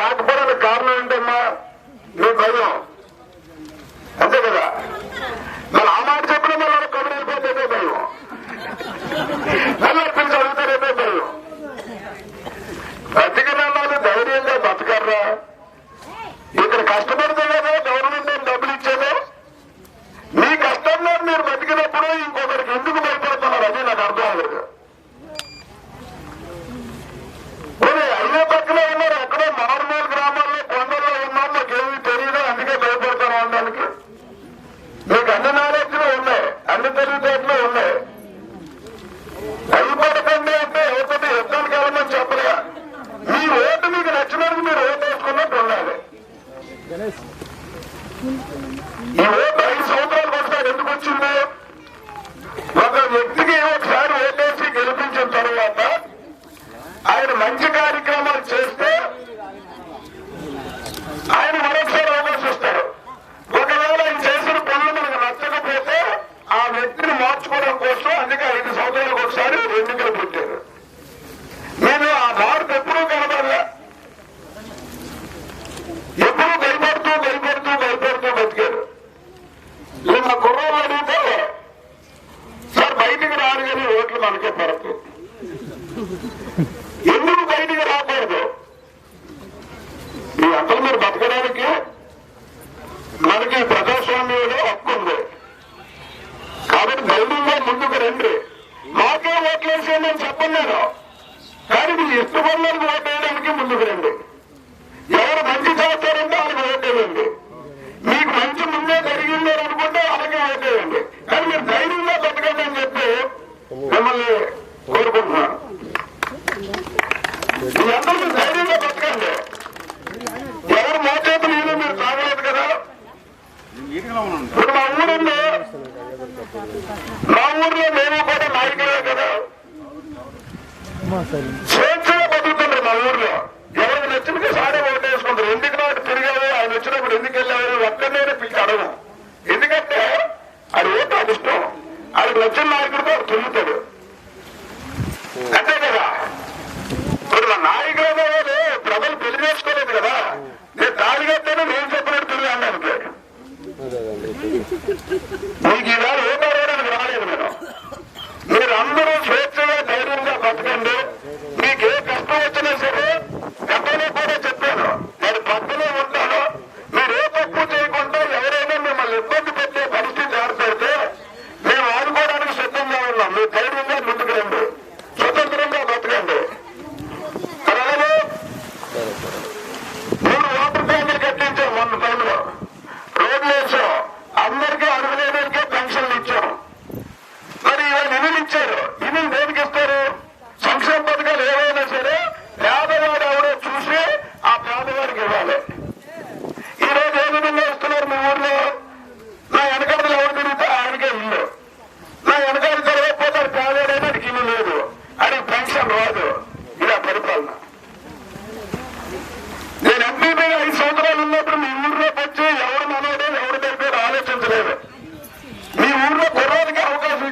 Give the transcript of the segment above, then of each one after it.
రాకపోవడానికి కారణం ఏంటమ్మా? మీ భయం. అంతే కదా? మరి ఆ మాట చెప్పిన మళ్ళీ కబురు అయిపోతే భయం. మళ్ళీ పిలిచి అడుగుతారేదో భయం. బతికినా ధైర్యంగా బతకర్రా. ఇక్కడ కష్టపడితే గవర్నమెంట్ ఉన్నాయి అన్ని తెలివితేటలు ఉన్నాయి భయపడకండి అంటే ఎవరితో యుద్ధానికి వెళ్ళమని చెప్పలే. మీ ఓటు మీకు నచ్చినట్టు మీరు ఓటు వేసుకున్నట్టు ఉండాలి. ఈ అసలు మీరు బతకడానికి మనకి ప్రజాస్వామ్యంలో హక్కు ఉంది. కాబట్టి ధైర్యంగా ముందుకు రండి. మాకే ఓట్లేసేయమని అని నేను. కానీ మీ ఇష్టపడడానికి ఓటు వేయడానికి ముందుకు రండి. ఎవరు మంచి చేస్తారంటే వాళ్ళకి ఓటేయండి మీకు మంచి ముందే జరిగింది అనుకుంటే అలాగే ఓటేయండి కానీ మీరు ధైర్యంగా బతకండి అని చెప్పి మిమ్మల్ని కోరుకుంటున్నాను. మీ అందరికీ ధైర్యంగా బతకండి ఎవరు మోచేతులు ఏదో మీరు తాగలేదు కదా ఇప్పుడు మా ఊరుంది మా ఊర్లో మేము కూడా నాయకులే కదా. స్వేచ్ఛగా బతుకుతున్నారు మా ఊర్లో. ఎవరికి నచ్చినది సాడే ఓటేసుకుంటారు ఎందుకు నాకు తిరిగావు ఆయన వచ్చినప్పుడు ఎందుకు వెళ్ళావు ఒక్కరినే పిలిచి అడగం ఎందుకంటే అది ఓటు అది ఆయనకు నచ్చిన నాయకుడితో వాడు మీకు ఈవేళ ఓటు అడగడానికి రాలేదు నేను? మీరు స్వేచ్ఛగా ధైర్యంగా బతకండి. మీకు ఏ కష్టం వచ్చినా సరే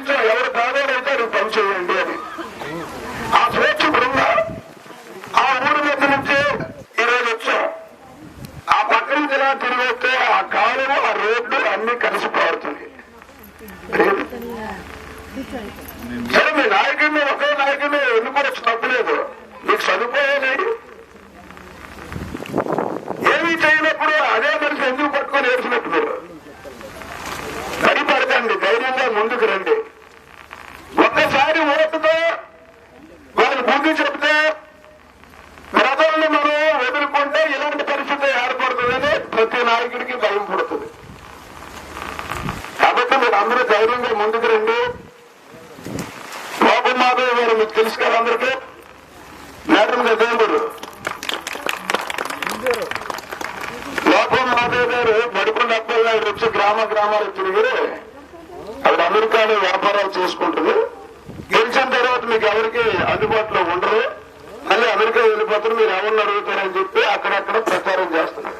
కుర్రానికి ఎవరు పేదోడైతే అది పనిచేయండి అని. ఆ స్వేచ్ఛ ఇప్పుడుందా ఆ ఊరి మీద నుంచి ఈరోజు వచ్చాం. ఆ పక్కన నుంచి ఇలా తిరిగి వస్తే ఆ కాలువ ఆ రోడ్డు అన్ని కలిసి పారుతుంది సరే మీ నాయకుడిని ఒకే నాయకుడిని ఎన్నుకోవచ్చు తప్పలేదు మీకు సదుపాయాలు భయం పుడుతుంది కాబట్టి మీరు అందరూ ధైర్యంగా ముందుకు రండి. లోపం మాధవ్ గారు మీకు తెలుసు కదా అందరికీ? మేడం దేవుడు. లోపం మాధవ్ గారు బడికొండ అప్పల్ గారు వచ్చి గ్రామ గ్రామాలు తిరిగి అక్కడ అమెరికాలో వ్యాపారాలు చేసుకుంటుంది. గెలిచిన తర్వాత మీకు ఎవరికి అందుబాటులో ఉండరు మళ్ళీ అమెరికా వెళ్ళిపోతారు మీరు ఎవరిని అడుగుతారని చెప్పి అక్కడక్కడ ప్రచారం చేస్తున్నారు.